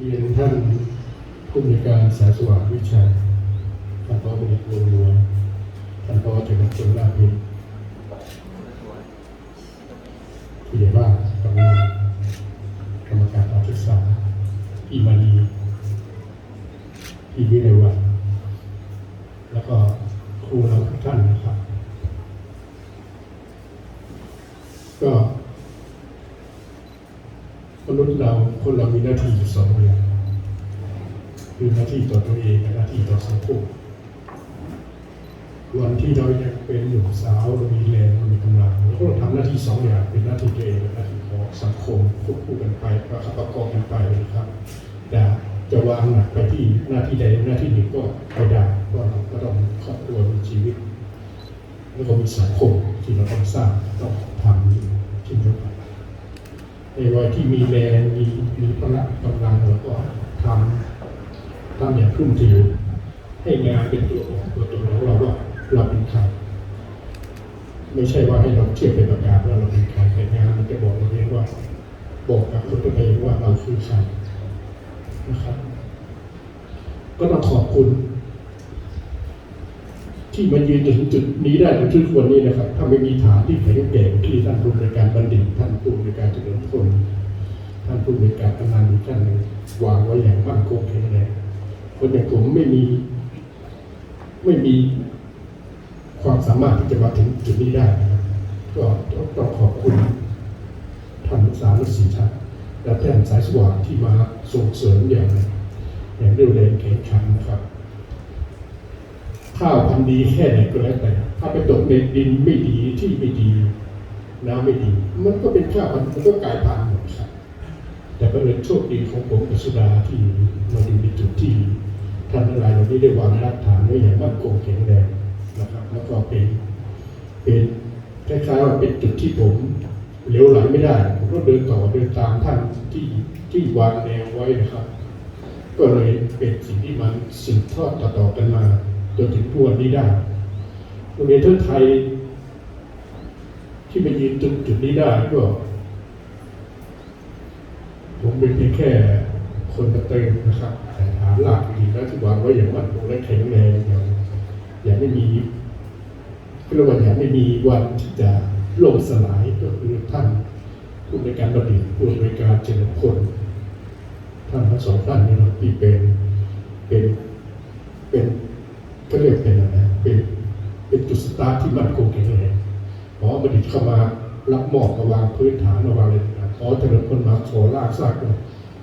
เรียนท่านผู้มีการสายสว่างวิชัยท่านพอบุญรวงรวท่านพอเจริญชนลาภิผู้ใหญ่บ้านกำนันกรรมการการศึกษาพี่มานีพี่วิเลวันแล้วก็ครูเราทุกท่านนะครับ ก็มนุษย์เรา คนเรามีหน้าที่อยู่สองอย่างคือหน้าที่ต่อตัวเองกับหน้าที่ต่อสังคมวันที่เรายังเป็นหนุ่มสาวเรามีแรงเรามีกำลังเราก็ต้องทำหน้าที่สองอย่างเป็นหน้าที่ตัวเองและหน้าที่ของสังคมควบคู่กันไปประคับประคองกันไปนะครับแต่จะวางหนักไปที่หน้าที่ใดหน้าที่หนึ่งก็ไม่ได้เพราะเราก็ต้องครอบครัวมีชีวิต แล้วก็มีสังคมที่เราต้องสร้างต้องทำอยู่เช่นเดียวกัน ในวัยที่มีแรงมีมีพละกำลังเราก็ทำทำอย่างทุ่มเทให้งานเป็นตัวของตัวตนของเราว่าเราเป็นใครไม่ใช่ว่าให้เราเทียบเป็นประกาศว่าเราเป็นใครแต่งานมันจะบอกเราเองว่า บอกกับคนตัวเองว่าเราคือใครนะครับ ก็ต้องขอบคุณ ที่มายืนจนถึงจุดนี้ได้ในทุกวันนี้นะครับ ถ้าไม่มีฐานที่แข็งแกร่งที่ท่านผู้ในการบัณฑิตท่านผู้ในการเฉ ลิมานผู้ในวยการกำนันอีกท่านหนึ่งวางไว้อย่างมั่นคงแข็งแรงคนอย่างผมไม่มี ไม่มีความสามารถที่จะมาถึงจุดนี้ได้นะครับก็ต้องขอบคุณท่านสารสีท่านและท่านสายสว่างที่มาส่งเสริมอย่างอย่างเร็วแรงแข็งขันนะครับข้าวพันดีแค่ไหนก็แล้วแต่ ถ้าไปตกในดินไม่ดีที่ไม่ดีน้ำไม่ดี มันก็เป็นข้าวมันก็กลายพันธุ์หมดครับ แต่ก็เลยโชคดีของผมกับสุดาที่มาดูในจุดที่ท่านทั้งหลายเหล่านี้ได้วางรากฐานไว้อย่างมั่นคงแข็งแรงนะครับ แล้วก็เป็นเป็นคล้ายๆว่าเป็นจุดที่ผมเหลวไหลไม่ได้ ผมก็เดินต่อเดินตามท่านที่ที่วางแนวไว้นะครับ ก็เลยเป็นสิ่งที่มันสืบทอดต่อๆกันมาจนถึงทุกวันนี้ได้โรงเรียนเทิดไทยที่มายืนจุดจุดนี้ได้ก็ เป็นเพียงแค่คนกระเติมนะครับแต่ฐานหลักจริงๆแล้วที่วางไว้อย่างมั่นคงและแข็งแรงอย่างอย่างไม่มีเรียกว่าอย่างไม่มีวันที่จะล่มสลายก็คือท่านผู้ในการประดิษฐ์ผู้ในการเจริญพลท่านทั้งสองท่านนี้นะที่เป็นเป็นเป็นก็เรียกเป็นอะไรเป็นเป็นจุดสตาร์ทที่มั่นคงแข็งแรงหมอบัณฑิตเข้ามารับมอบมาวางพื้นฐานมาวางอะไร ต่างๆขอเจริญพลมาขอลากซากเลย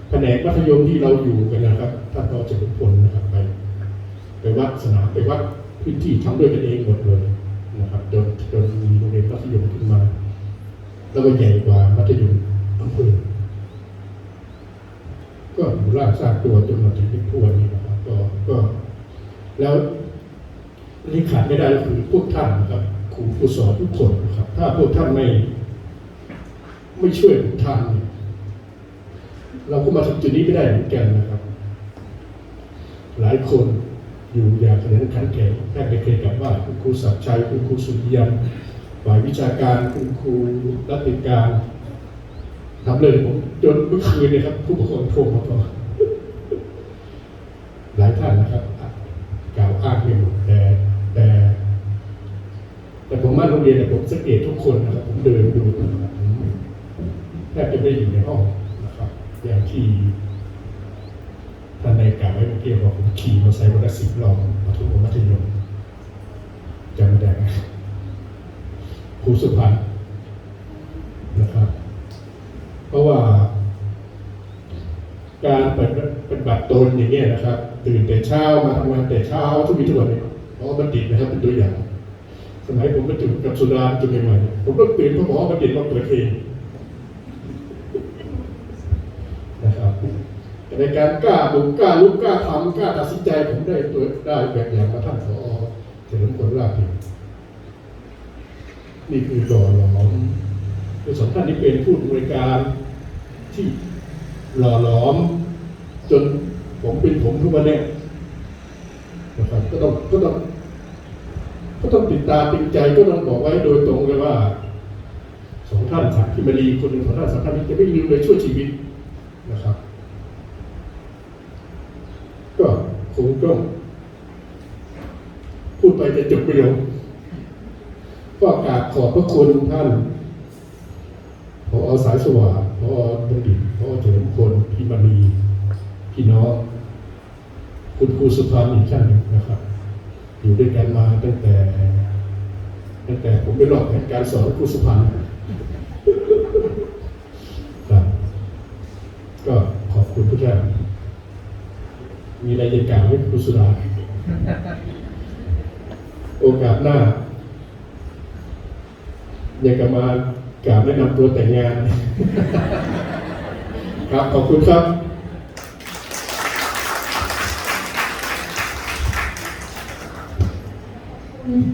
แผนกมัธยมที่เราอยู่กันนะครับท่านก็เจริญพลนะครับไปไปวัดสนามไปวัดพื้นที่ทำด้วยกันเองหมดเลยนะครับจนจนมีโรงเรียนมัธยมขึ้นมา แล้วก็ใหญ่กว่ามัธยมอำเภอก็อยู่ร่างสร้างตัวจนมาถึงทุกวันนี้นะครับ ก็ก็แล้วที่ขาดไม่ได้ก็คือพวกท่านนะครับครูผู้สอนทุกคนนะครับ ถ้าพวกท่านไม่ ไม่ช่วยทานเราก็มาถึงจุดนี้ไม่ได้เหมือนกันนะครับ หลายคนอยู่อย่างขยันขันแข็งแทบไม่เคยกลับบ้านคุณครูศักชัยคุณครูสุริยันฝ่ายวิชาการคุณครูรัติการทำเลยผมจนเมื่อคืนเนี่ยครับผู้ปกครองโทรมาบอกหลายท่านนะครับกล่าวอ้างไม่หมดแต่แต่ แต่ผมมาโรงเรียนเนี่ยผมสังเกตทุกคนนะครับผมเดินดูนะครับ แทบจะไม่อยู่ในห้องนะครับ อย่างที่ท่านในกล่าวไว้เมื่อกี้บอกผมขี่มอเตอร์ไซค์วันละสิบรอบมาทุกมัธยมจำไม่ได้ครูสุพรรณนะครับ เพราะว่า การปฏิปฏิบัติตนอย่างเงี้ยนะครับ ตื่นแต่เช้ามาทำงานแต่เช้าทุกวีทุกวันเนี่ยพราะบัณฑิตนะครับเป็นตัวอย่าง สมัยผมมาจุดกับสุดาจุดใหม่ๆผมก็ตื่นเพราะหมอบัณฑิตมาเปิดเพลงนะครับแต่ ในการกล้าบุกกล้าลุกกล้าทำกล้าตัดสินใจผมได้ตัวได้แบบอย่างมาท่านผอเฉลิมพลลาภเพียงนี่คือหล่อหลอมคือสองท่านนี้เป็นผู้บริการที่หล่อหลอม จนผมเป็นผมทุกวันเนี้นะครับก็ต้องก็ต้องก็ต้องติดตาติดใจก็ต้องบอกไว้โดยตรงเลยว่าสองท่านสามที่มาดีคนหนึ่งสองท่านสามท่านนี้จะไม่ลืมเลยช่วยชีวิตนะครับ คงต้องพูดไปจะจบไม่ลงก็กราบขอบพระคุณท่านพอสายสว่างพอบัณฑิตพอเฉลิมพลพี่มณีพี่น้องคุณครูสุภาพอีกท่านหนึ่งนะครับ อยู่ด้วยกันมาตั้งแต่ ตั้งแต่ผมไปรอบแผนการสอนครูสุพรรณครับก็ขอบคุณทุกท่าน มีอะไรจะกล่าวไหมครูสุดาโอกาสหน้า อยากจะมากราวแนะนำตัวแต่งงาน ครับ ขอบคุณครับอืม